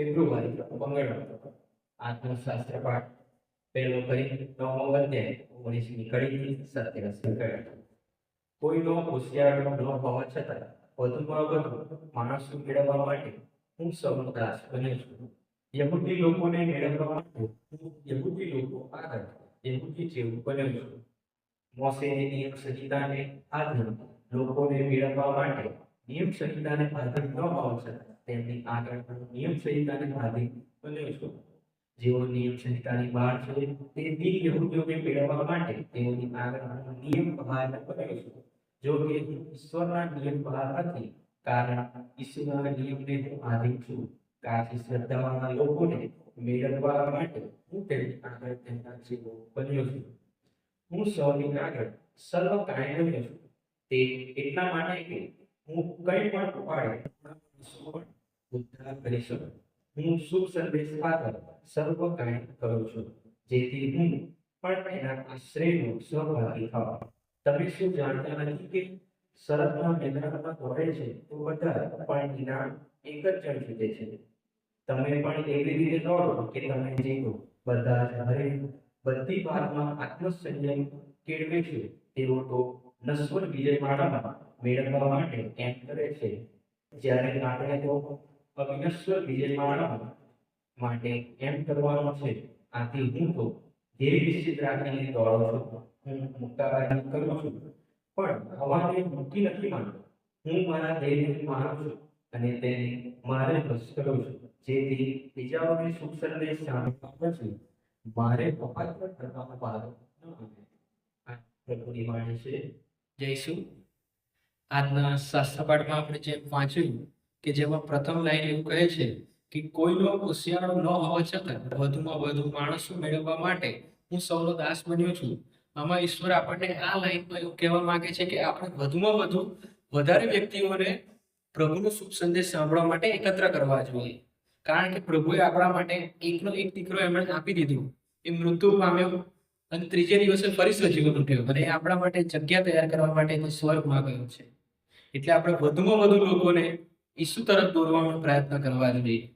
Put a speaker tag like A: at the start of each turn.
A: ફેબ્રુઆરી મંગળવાર આજનો પાઠ પહેલો કરી નવમો અધ્યાય, ઓગણીસમી કડીથી સત્યાસી કોઈનો હોશિયાર ન હોવા છતાં વધુમાં વધુ માણસો મેળવવા માટે હું સૌનો દાસ બન્યો છું. યહૂદી લોકોને મેળવવા માટે હું યહૂદી લોકો આગળ યહૂદી જેવું બન્યો છું. મોસેની નિયમ સંહિતાને આધીન લોકોને મેળવવા માટે નિયમ સંહિતાને આધીન ન હોવા છતાં તેમની આગળ નિયમ સંહિતાને આધીન બન્યો છું. જેઓ નિયમ સંહિતાની બહાર છે, તે બિન યહૂદીઓને મેળવવા માટે તેઓની આગળ નિયમ બહાર બન્યો છું. જો કે ઈશ્વરના નિયમ બહાર નથી, કારણ ઈશ્વરના નિયમને હું આધીન છું. કાચી શ્રદ્ધાવાળા લોકોને મેળવવા માટે હું તેમની આગળ તેમના જીવો બન્યો છું. હું સૌની આગળ સર્વ કાયમ છું. તે એટલા માટે કે હું કંઈ પણ ઉપાડે કરી શકું. હું શુભ સંદેશ પાત્ર સર્વ કાંઈ કરું છું, જેથી હું પણ એના આશ્રયનો સહભાગી થાવ તમે શું જાણતા નથી કે શરતના મેદાનમાં દોડે છે તો બધા પણ ઇનામ એક જ જણ જીતે છે. તમે પણ એવી રીતે દોડો કે તમે જીતો. બધા જ હરે બધી વાતમાં આત્મસંયમ કેળવે છે, તેઓ તો નશ્વર વિજય માળામાં મેળવવા માટે એમ કરે છે જ્યારે આપણે તો અવિનશ્વર વિજય માળામાં માટે એમ કરવાનો છે આથી હું તો ધ્યેય નિશ્ચિત રાખીને દોડું છું હું મુક્તાબાજી કરું છું પણ હવાને મૂકી નથી માનતો હું મારા ધ્યેયને માનું છું અને તેને મારે ભસ કરું છું જેથી બીજાઓને સુખ સંદેશ જાણવા પછી મારે અપાત્ર કરવાનો વારો ન આવે આ પ્રભુની વાણી છે
B: જઈશું. આજના શાસ્ત્રપાઠમાં આપણે જે વાંચ્યું કે જેમાં પ્રથમ લાઈન એવું કહે છે કે કોઈનો હોશિયારો ન હોવા છતાં વધુમાં વધુ માણસો મેળવવા માટે હું સૌનો દાસ બન્યો છું. આમાં ઈશ્વર આપણને આ લાઈનમાં એવું કહેવા માંગે છે કે આપણે વધુમાં વધુ વધારે વ્યક્તિઓને પ્રભુનો શુભ સંદેશ સાંભળવા માટે એકત્ર કરવા જોઈએ. કારણ કે પ્રભુએ આપણા માટે એકનો એક દીકરો એમણે આપી દીધો. એ મૃત્યુ પામ્યો. અને ત્રીજે દિવસે ફરી સજીવન ઉઠ્યો. અને આપણા માટે જગ્યા તૈયાર કરવા માટે સ્વર્ગમાં ગયો છે. એટલે આપણે વધુમાં વધુ લોકોને ઈસુ તરફ દોરવાનો પ્રયત્ન કરવા જોઈએ.